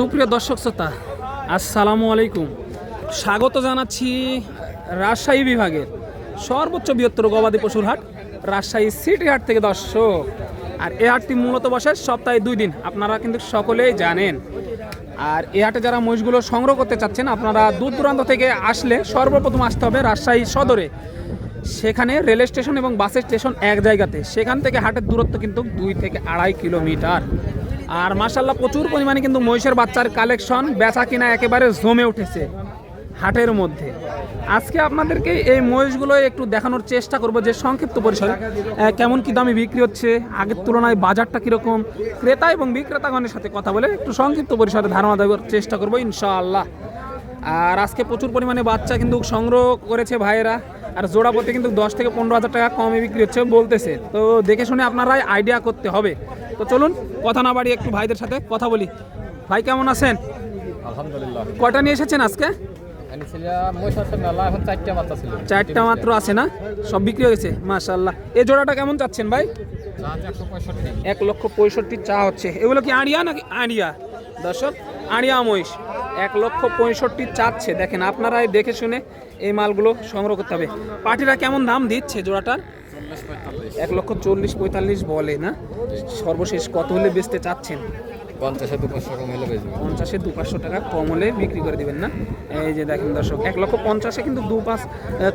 সুপ্রিয় দর্শক শ্রোতা, আসসালামু আলাইকুম। স্বাগত জানাচ্ছি রাজশাহী বিভাগের সর্বোচ্চ বৃহত্তর গবাদি পশুর হাট, রাজশাহী সিটি হাট থেকে দর্শক। আর এই হাটটি মূলত বসে সপ্তাহে দুই দিন, আপনারা কিন্তু সকলেই জানেন। আর এই হাটে যারা মহিষগুলো সংগ্রহ করতে চাচ্ছেন, আপনারা দূর দূরান্ত থেকে আসলে সর্বপ্রথম আসতে হবে রাজশাহী সদরে। সেখানে রেল স্টেশন এবং বাসের স্টেশন এক জায়গাতে। সেখান থেকে হাটের দূরত্ব কিন্তু দুই থেকে আড়াই কিলোমিটার। আর মাসাল্লাহ প্রচুর পরিমাণে কিন্তু মহিষের বাচ্চার কালেকশন বেচা কিনা একেবারে জমে উঠেছে হাটের মধ্যে। আজকে আপনাদেরকে এই মহিষগুলো একটু দেখানোর চেষ্টা করব যে সংক্ষিপ্ত পরিসরে কেমন কি দামে বিক্রি হচ্ছে, আগের তুলনায় বাজারটা কীরকম, ক্রেতা এবং বিক্রেতাগণের সাথে কথা বলে একটু সংক্ষিপ্ত পরিসরে ধারণা দেওয়ার চেষ্টা করব ইনশাআল্লাহ। আর আজকে প্রচুর পরিমাণে বাচ্চা কিন্তু সংগ্রহ করেছে ভাইয়েরা। আর জোড়া প্রতি কিন্তু দশ থেকে পনেরো হাজার টাকা কমে বিক্রি হচ্ছে বলতেছে। তো দেখে শুনে আপনারাই আইডিয়া করতে হবে। তো চলুন কথা না বাড়ি একটু ভাইদের সাথে কথা বলি। ভাই কেমন আছেন? আলহামদুলিল্লাহ। কয়টা নিয়ে এসেছেন আজকে? চারটা মাত্র আছে না? সব বিক্রি হয়ে গেছে? মাশাল্লাহ এই জোড়াটা কেমন চাচ্ছেন ভাই? এক লক্ষ পঁয়ষট্টি চা হচ্ছে। এগুলো কি আড়িয়া নাকি আড়িয়া? দর্শক আড়িয়া মহিষ। এক লক্ষ পঁয়ষট্টি চাচ্ছে। দেখেন আপনারাই দেখে শুনে এই মালগুলো সংগ্রহ করতে হবে। পার্টিরা কেমন দাম দিচ্ছে জোড়াটার এক লক্ষ চল্লিশ পঁয়তাল্লিশ বলে না? সর্বশেষ কত হলে বেচতে চাচ্ছেন? পঞ্চাশে দু পাঁচশো কম হলে পঞ্চাশে দু পাঁচশো টাকা কম হলে বিক্রি করে দেবেন না? এই যে দেখেন দর্শক এক লক্ষ পঞ্চাশে কিন্তু দু পাঁচ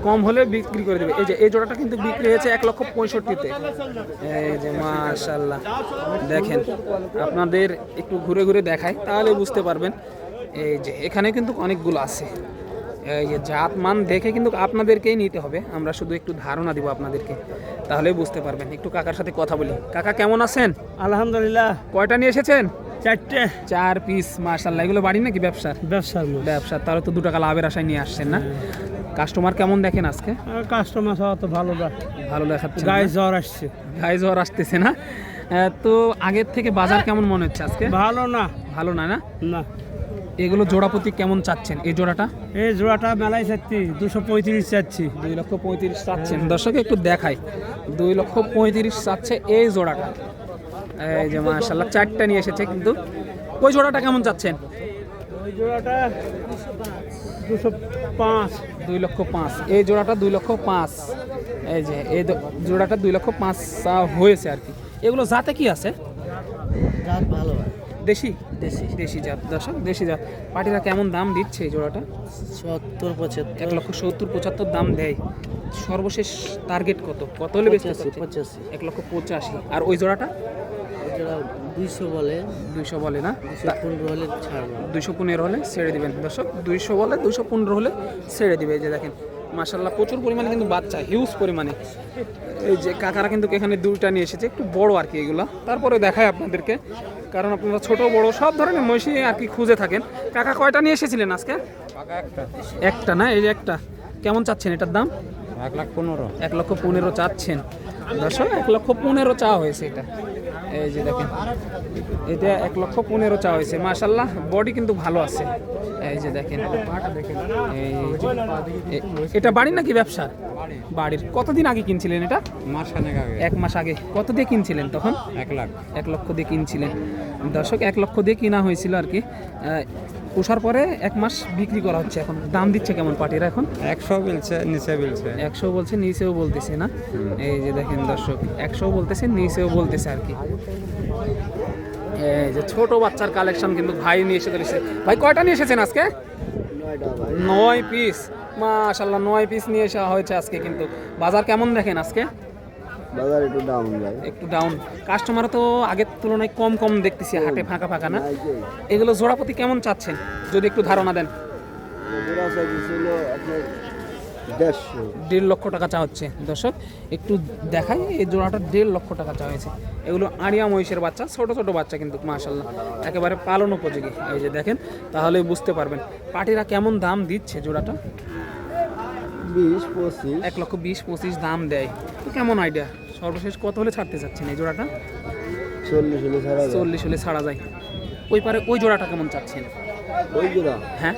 কম হলে বিক্রি করে দেবে। এই যে এই জোড়াটা কিন্তু বিক্রি হয়েছে এক লক্ষ পঁয়ষট্টিতে। এই যে মাশাল্লাহ দেখেন আপনাদের একটু ঘুরে ঘুরে দেখায় তাহলে বুঝতে পারবেন এই যে এখানে কিন্তু অনেকগুলো আছে। এই যে জাত মান দেখে কিন্তু আপনাদেরকেই নিতে হবে। আমরা শুধু একটু ধারণা দিব আপনাদেরকে তাহলে বুঝতে পারবেন। একটু কাকার সাথে কথা বলি। কাকা কেমন আছেন? আলহামদুলিল্লাহ। কয়টা নিয়ে এসেছেন? চারটে। চার পিস মার্শাল্লাহ এগুলো বাড়ি নাকি ব্যবসার? ব্যবসার ব্যবসা তাহলে তো দু টাকা লাভের আশায় নিয়ে আসছেন না? কাস্টমার কেমন দেখেন আজকে? কাস্টমার সব তো ভালো ভালো দেখাচ্ছে গায়ে জ্বর আসছে। গায়ে জ্বর আসতেছে না? তো আগের থেকে বাজার কেমন মনে হচ্ছে আজকে? ভালো না। ভালো না? না। এগুলো জোড়াপতি কেমন চাচ্ছেন? এই জোড়াটা? এই জোড়াটা মেলায় চাচ্ছি দুশো পঁয়ত্রিশ চাচ্ছি। দুই লক্ষ পঁয়ত্রিশ চাচ্ছেন। দর্শক একটু দেখাই। দুই লক্ষ পঁয়ত্রিশ চাচ্ছে এই জোড়াটা। এই যে মাশাল্লাহ চারটা নিয়ে এসেছে কিন্তু। ওই জোড়াটা কেমন চাচ্ছেন? ওই জোড়াটা দুশো পাঁচ। দুই লক্ষ পাঁচ। এই জোড়াটা দুই লক্ষ পাঁচ। এই যে এই জোড়াটা দুই লক্ষ পাঁচ চা হয়েছে আর কি। এগুলো যাতে কি আছে? ভালো দেশি? দেশি। দেশি জাত। দর্শক দেশি জাত। পার্টিরা কেমন দাম দিচ্ছে এই জোড়াটা? সত্তর পঁচাত্তর। এক লক্ষ সত্তর পঁচাত্তর দাম দেয়। সর্বশেষ টার্গেট কত? কত হলে বেশি পঁচাশি এক লক্ষ পঁচাশি। আর ওই জোড়াটা? জোড়া দুইশো বলে। দুইশো বলে না? পনেরো হলে ছাড়বো। দুইশো পনেরো হলে ছেড়ে দিবেন। দর্শক দুইশো বলে দুইশো পনেরো হলে ছেড়ে দিবে। এই যে দেখেন মাসাল্লাহ প্রচুর পরিমাণে কিন্তু বাচ্চা হিউজ পরিমাণে। এই যে কাকারা কিন্তু এখানে দুইটা নিয়ে এসেছে একটু বড় আর কি এগুলো। তারপরে দেখায় আপনাদেরকে কারণ আপনারা ছোট বড় সব ধরনের মহিষী আর কি খুঁজে থাকেন। কাকা কয়টা নিয়ে এসেছিলেন আজকে? একটা। একটা না? এই যে একটা। কেমন চাচ্ছেন এটার দাম? এক লাখ পনেরো। এক লক্ষ পনেরো চাচ্ছেন। দর্শক এক লক্ষ পনেরো চা হয়েছে এটা। এই যে দেখেন এটা এক লক্ষ পনেরো চা হয়েছে মাশাল্লাহ বডি কিন্তু ভালো আছে। এই যে দেখেন এটা বাড়ির নাকি ব্যবসা বাড়ির। কতদিন আগে কিনছিলেন এটা? এক মাস আগে। কত দিয়ে কিনছিলেন তখন? এক লাখ। এক লক্ষ দিয়ে কিনছিলেন। দর্শক এক লক্ষ দিয়ে কিনা হয়েছিল আর কি। পোষার পরে এক মাস বিক্রি করা হচ্ছে এখন। দাম দিচ্ছে কেমন পার্টিরা এখন? একশো বিলছে নিচে বলছে। একশো বলছে নিচেও বলতেছে না। এই যে দেখেন দর্শক একশো বলতেছে নিচেও বলতেছে আর কি। এই যে ছোট বাচ্চার কালেকশন কিন্তু ভাই নিয়ে এসে চলেছে ভাই কয়টা নিয়ে এসেছেন আজকে? নয় পিস মাশাল্লাহ নয় পিস নিয়ে আসা হয়েছে আজকে কিন্তু। বাজার কেমন দেখেন আজকে? বাজার একটু ডাউন যায় একটু ডাউন কাস্টমার তো আগের তুলনায় কম কম দেখতেছি হাটে ফাঁকা ফাঁকা না? এগুলো জোড়াপতি কেমন চাচ্ছেন? যদি একটু ধারণা দেন। জোড়া সাইজ আপনার দেড়শো দেড় লক্ষ টাকা চা হচ্ছে দর্শক। একটু দেখাই এই জোড়াটা দেড় লক্ষ টাকা চা হয়েছে। এগুলো আড়িয়া মহিষের বাচ্চা ছোট ছোট বাচ্চা কিন্তু মাশাল্লাহ একেবারে পালন উপযোগী। এই যে দেখেন তাহলে বুঝতে পারবেন। পার্টিরা কেমন দাম দিচ্ছে জোড়াটা? বিশ পঁচিশ। এক লক্ষ বিশ পঁচিশ দাম দেয়। তো কেমন আইডিয়া সর্বশেষ কত হলে ছাড়তে চাচ্ছেন এই জোড়াটা? চল্লিশ হলে ছাড়া চল্লিশ হলে ছাড়া যায়। ওই পারে ওই জোড়াটা কেমন চাচ্ছেন? ওই জোড়া? হ্যাঁ?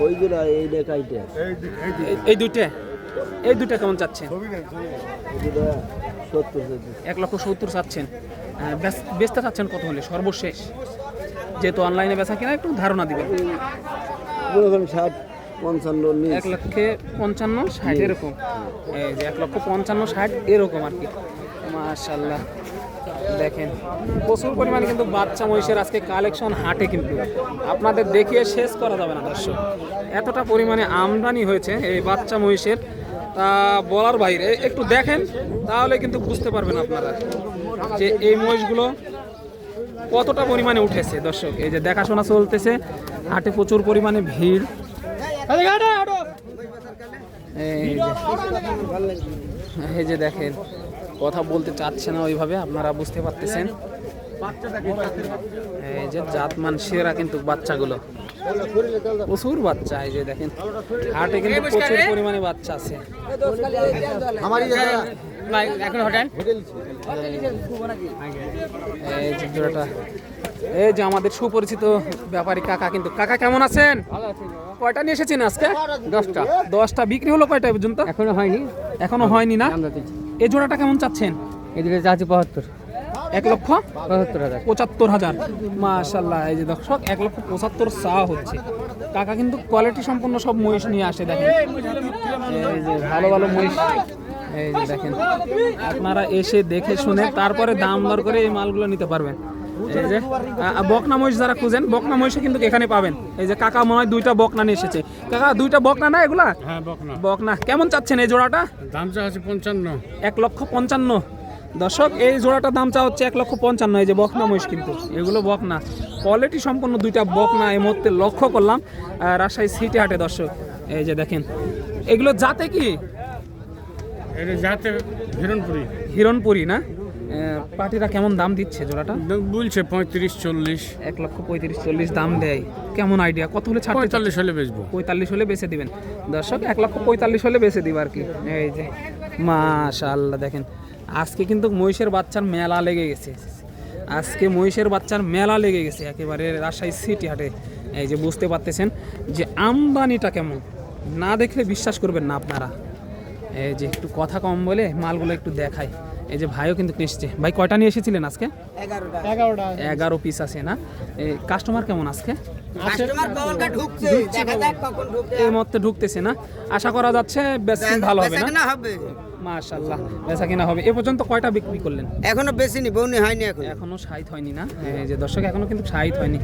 ওই জোড়া এই দেখাইতে এই- দুইটা? এই দুইটা কেমন চাচ্ছেন? এক লক্ষ সত্তর চাচ্ছেন। আহ, বেচতে চাচ্ছেন কত হলে? সর্বশেষ। যেহেতু অনলাইনে বেচা কিনা একটু ধারণা দিবেন। ষাট পঞ্চান্ন এক লক্ষে পঞ্চান্ন ষাট এরকম। এক লক্ষ পঞ্চান্ন ষাট এরকম আর কি। মাশাল্লাহ দেখেন, প্রচুর পরিমাণে কিন্তু বাচ্চা মহিষের আজকে কালেকশন হাটে কিন্তু। আপনাদের দেখিয়ে শেষ করা যাবে না, দর্শক। এতটা পরিমাণে আমদানি হয়েছে এই বাচ্চা মহিষের। তা বলার বাইরে, একটু দেখেন, তাহলে কিন্তু বুঝতে পারবেন আপনারা যে এই মহিষগুলো কতটা পরিমাণে উঠেছে, দর্শক। এই যে দেখাশোনা চলতেছে, হাটে প্রচুর পরিমাণে ভিড়। এই যে দেখেন কথা বলতে চাচ্ছে না ওইভাবে আপনারা বুঝতে পারতেছেন। এই যে জাতমান সেরা কিন্তু বাচ্চাগুলো। প্রচুর বাচ্চা এই যে দেখেন হাটে কিন্তু প্রচুর পরিমাণে বাচ্চা আছে। এখন এই যে জোড়াটা। এই যে আমাদের সুপরিচিত ব্যাপারী কাকা কিন্তু। কাকা কেমন আছেন? কয়টা নিয়ে এসেছেন আজকে? দশটা। দশটা বিক্রি হলো কয়টা পর্যন্ত? এখনও হয়নি। এখনও হয়নি না? এই জোড়াটা কেমন চাচ্ছেন? এদিকে চাচ্ছি বাহাত্তর এক লক্ষ? পঁচাত্তর হাজার। পঁচাত্তর হাজার। মাশাল্লাহ এই যে দর্শক এক লক্ষ পঁচাত্তর চা হচ্ছে। কাকা কিন্তু কোয়ালিটি সম্পন্ন সব মহিষ নিয়ে আসে দেখেন। এই যে ভালো ভালো মহিষ। এই যে দেখেন আপনারা এসে দেখে শুনে তারপরে দাম দর করে এই মালগুলো নিতে পারবেন। এই যে বকনা মহিষ যারা খুঁজেন বকনা মহিষও কিন্তু এখানে পাবেন। এই যে কাকা মনে হয় দুইটা বকনা নিয়ে এসেছে। কাকা দুইটা বকনা না এগুলা? হ্যাঁ বকনা। কেমন চাচ্ছেন এই জোড়াটা? দাম চা আছে পঞ্চান্ন। এক লক্ষ পঞ্চান্ন। দর্শক এই জোড়াটার দাম চা হচ্ছে এক লক্ষ পঞ্চান্ন। এই যে বকনা মহিষ কিন্তু এগুলো বকনা। কোয়ালিটি সম্পন্ন দুইটা বকনা এই মুহূর্তে লক্ষ্য করলাম রাজশাহী সিটি হাটে দর্শক। এই যে দেখেন এগুলো যাতে কি? যাতে হিরণপুরি। হিরণপুরি না? পার্টিরা কেমন দাম দিচ্ছে জোড়াটা? বলছে পঁয়ত্রিশ চল্লিশ। এক লক্ষ পঁয়ত্রিশ চল্লিশ দাম দেয়। কেমন আইডিয়া কত হলে ছাড়তে পঁয়তাল্লিশ হলে বেচবো। পঁয়তাল্লিশ হলে বেচে দিবেন। দর্শক এক লক্ষ পঁয়তাল্লিশ হলে বেচে দিব আর কি। এই যে মাশাল্লাহ দেখেন। আজকে কিন্তু মহিষের বাচ্চার মেলা লেগে গেছে। আজকে মহিষের বাচ্চার মেলা লেগে গেছে একেবারে রাজশাহী সিটি হাটে। এই যে বুঝতে পারতেছেন যে আমদানিটা কেমন? না দেখলে বিশ্বাস করবেন না আপনারা। এই যে একটু কথা কম বলে মালগুলো একটু দেখাই। এই যে ভাইও কিন্তু এসছে ভাই কয়টা নিয়ে এসেছিলেন আজকে? এগারো পিস আছে না? কাস্টমার কেমন আজকে? এই মধ্যে ঢুকতেছে না। আশা করা যাচ্ছে বেশ ভালো হবে না। হবে। মাশাল্লাহ বেচা কিনা হবে। এ পর্যন্ত কয়টা বিক্রি করলেন? এখনও বেশি নি বউনি হয়নি এখন। এখনও সাইত হয়নি না? এই যে দর্শক এখনও কিন্তু সাইত হয়নি।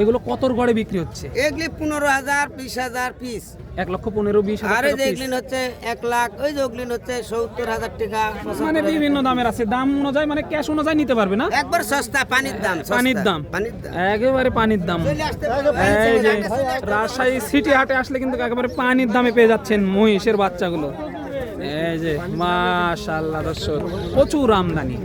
এগুলো কতর গড়ে বিক্রি হচ্ছে? এগুলি পনেরো হাজার বিশ হাজার পিস এক লক্ষ পনেরো বিশ আর এই যে। এগুলিন হচ্ছে এক লাখ ওই যে ওগুলিন হচ্ছে সত্তর হাজার টাকা মানে বিভিন্ন দামের আছে। দাম অনুযায়ী মানে ক্যাশ অনুযায়ী নিতে পারবে না? একবার সস্তা পানির দাম পানির দাম। একেবারে পানির দাম। এই যে রাজশাহী সিটি হাটে আসলে কিন্তু একেবারে পানির দামে পেয়ে যাচ্ছেন মহিষের বাচ্চাগুলো। এই যে মাশাল্লাহ দর্শক প্রচুর আমদানি।